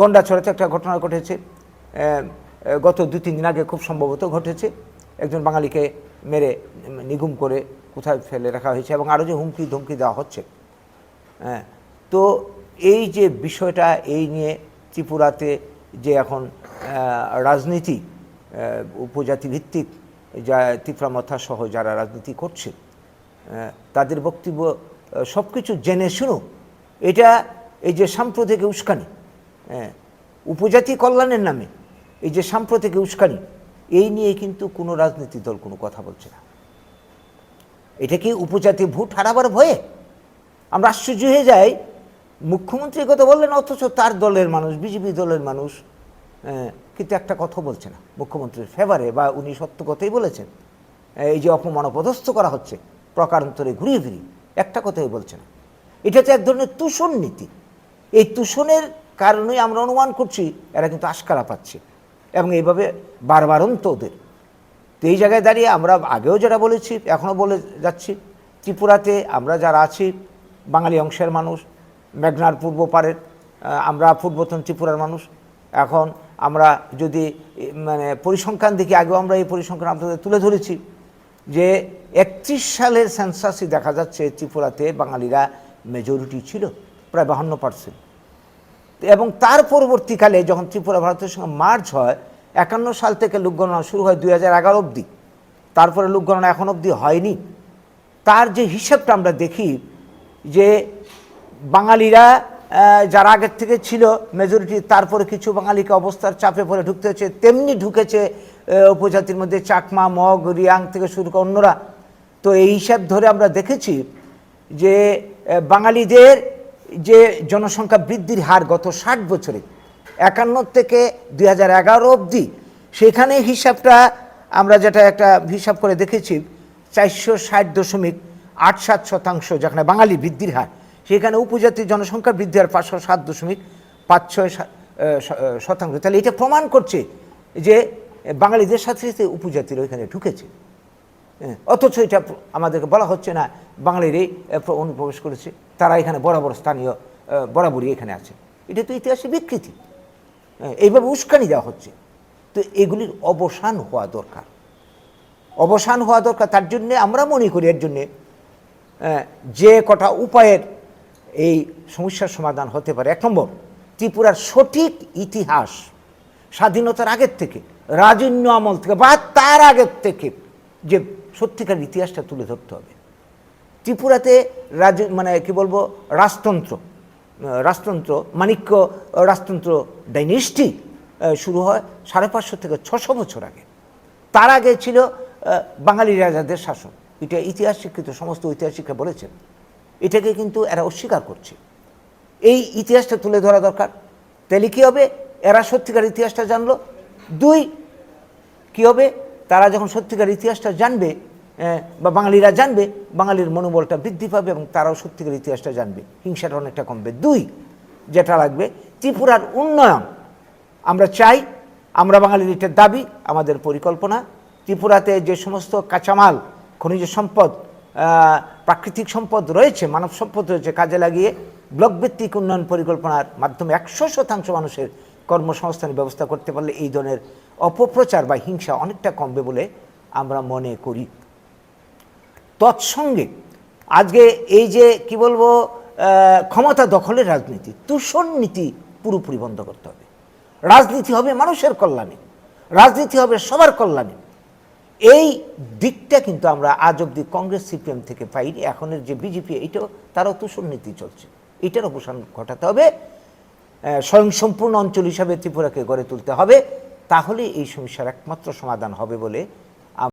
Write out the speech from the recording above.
গন্ডাছড়াতে একটা ঘটনা ঘটেছে। গত দু তিন দিন আগে খুব সম্ভবত ঘটেছে। একজন বাঙালিকে মেরে নিগুম করে কোথায় ফেলে রাখা হয়েছে এবং আরও যে হুমকি ধমকি দেওয়া হচ্ছে। হ্যাঁ তো এই যে বিষয়টা এই নিয়ে ত্রিপুরাতে যে এখন রাজনীতি আহ, উপজাতি ভিত্তিক যা ত্রিপুরা মথা সহ যারা রাজনীতি করছে তাদের বক্তব্য সব কিছু জেনে শুনো এটা এই যে সাম্প্রতিক উস্কানি হ্যাঁ, উপজাতি কল্যাণের নামে এই যে সাম্প্রতিক উস্কানি এই নিয়ে কিন্তু কোনো রাজনীতি দল কোনো কথা বলছে না। এটা কি উপজাতি ভোট হারাবার ভয়ে? আমরা আশ্চর্য হয়ে যাই। মুখ্যমন্ত্রী কথা বললেন অথচ তার দলের মানুষ বিজেপি দলের মানুষ আহ, কিন্তু একটা কথা বলছে না। মুখ্যমন্ত্রীর ফেভারে বা উনি সত্য কথাই বলেছেন এই যে অপমান অপদস্থ করা হচ্ছে প্রকারান্তরে ঘুরিয়ে ফিরিয়ে একটা কথাই বলছে না। এটা তো এক ধরনের তুষণ নীতি। এই তুষণের কারণেই আমরা অনুমান করছি, এরা কিন্তু আশকারা পাচ্ছে। এবং এইভাবে বারবারন্ত ওদের। তো এই জায়গায় দাঁড়িয়ে আমরা আগেও যেটা বলেছি, এখনও বলে যাচ্ছি, ত্রিপুরাতে আমরা যারা আছি, বাঙালি অংশের মানুষ, মেঘনার পূর্ব পারের আমরা পূর্বতন ত্রিপুরার মানুষ, এখন আমরা যদি মানে পরিসংখ্যান দেখি, আগেও আমরা এই পরিসংখ্যান আপনাদের তুলে ধরেছি, যে একত্রিশ সালের সেন্সাসই দেখা যাচ্ছে ত্রিপুরাতে বাঙালিরা মেজরিটি ছিল, প্রায় বাহান্ন পার্সেন্ট এবং তার পরবর্তীকালে যখন ত্রিপুরা ভারতের সঙ্গে মার্চ হয়, একান্ন সাল থেকে লোকগণনা শুরু হয় দুই হাজার এগারো অবধি। তারপরে লোকগণনা এখন অবধি হয়নি। তার যে হিসাবটা আমরা দেখি, যে বাঙালিরা যারা আগের থেকে ছিল মেজরিটি তারপরে কিছু বাঙালিকে অবস্থার চাপে পড়ে ঢুকতে হচ্ছে তেমনি ঢুকেছে উপজাতির মধ্যে চাকমা, মগ, রিয়াং থেকে শুরু করে অন্যরা। তো এই হিসাব ধরে আমরা দেখেছি যে বাঙালিদের যে জনসংখ্যা বৃদ্ধির হার গত ষাট বছরে, একান্ন থেকে দুই হাজার এগারো অবধি, সেখানে হিসাবটা আমরা যেটা একটা হিসাব করে দেখেছি, চারশো ষাট দশমিক আট সাত শতাংশ, যেখানে বাঙালি বৃদ্ধির হার, সেখানে উপজাতির জনসংখ্যা বৃদ্ধি হার পাঁচশো সাত দশমিক পাঁচ ছয় শতাংশ। তাহলে এটা প্রমাণ করছে যে বাঙালিদের সাথে সাথে উপজাতির ওইখানে ঢুকেছে। অথচ এটা আমাদেরকে বলা হচ্ছে না বাঙালিরাই অনুপ্রবেশ করেছে। তারা এখানে বড় বড় স্থানীয় বরাবরই এখানে আছে। এটা তো ইতিহাসে বিকৃতি। হ্যাঁ, এইভাবে উস্কানি দেওয়া হচ্ছে। তো এগুলির অবসান হওয়া দরকার। অবসান হওয়া দরকার তার জন্যে আমরা মনে করি এর জন্যে যে কটা উপায়ের এই সমস্যার সমাধান হতে পারে। এক নম্বর ত্রিপুরার সঠিক ইতিহাস স্বাধীনতার আগের থেকে রাজন্য আমল থেকে বা তার আগের থেকে যে সত্যিকার ইতিহাসটা তুলে ধরতে হবে। ত্রিপুরাতে রাজ মানে কি বলব, রাজতন্ত্র রাজতন্ত্র মাণিক্য রাজতন্ত্র ডাইনেস্টি শুরু হয় সাড়ে পাঁচশো থেকে ছশো বছর আগে। তার আগে ছিল বাঙালি রাজাদের শাসন। এটা ইতিহাস শিক্ষিত সমস্ত ঐতিহাসিকরা বলেছেন। এটাকে কিন্তু এরা অস্বীকার করছে। এই ইতিহাসটা তুলে ধরা দরকার। তাহলে কী হবে? এরা সত্যিকার ইতিহাসটা জানলো। দুই, কী হবে? তারা যখন সত্যিকার ইতিহাসটা জানবে বা বাঙালিরা জানবে, বাঙালির মনোবলটা বৃদ্ধি পাবে এবং তারাও সত্যিকার ইতিহাসটা জানবে। হিংসাটা অনেকটা কমবে। দুই, যেটা লাগবে, ত্রিপুরার উন্নয়ন। আমরা চাই, আমরা বাঙালির এটার দাবি, আমাদের পরিকল্পনা। ত্রিপুরাতে যে সমস্ত কাঁচামাল, খনিজ সম্পদ প্রাকৃতিক সম্পদ রয়েছে, মানব সম্পদ রয়েছে, কাজে লাগিয়ে ব্লকভিত্তিক উন্নয়ন পরিকল্পনার মাধ্যমে একশো শতাংশ মানুষের কর্মসংস্থানের ব্যবস্থা করতে পারলে এই ধরনের অপপ্রচার বা হিংসা অনেকটা কমবে বলে আমরা মনে করি। তৎসঙ্গে আজকে এই যে, কি বলব ক্ষমতা দখলের রাজনীতি, তুষণ নীতি পুরোপুরি বন্ধ করতে হবে। রাজনীতি হবে মানুষের কল্যাণে, রাজনীতি হবে সবার কল্যাণে। এই দিকটা কিন্তু আমরা আজ অব্দি কংগ্রেস, সিপিএম থেকে পাইনি, এখনের যে বিজেপি, এটাও তারও তুষণ নীতি চলছে। এটার অবসান ঘটাতে হবে। স্বয়ংসম্পূর্ণ অঞ্চল হিসাবে ত্রিপুরাকে গড়ে তুলতে হবে। তাহলে এই সমস্যার একমাত্র সমাধান হবে বলে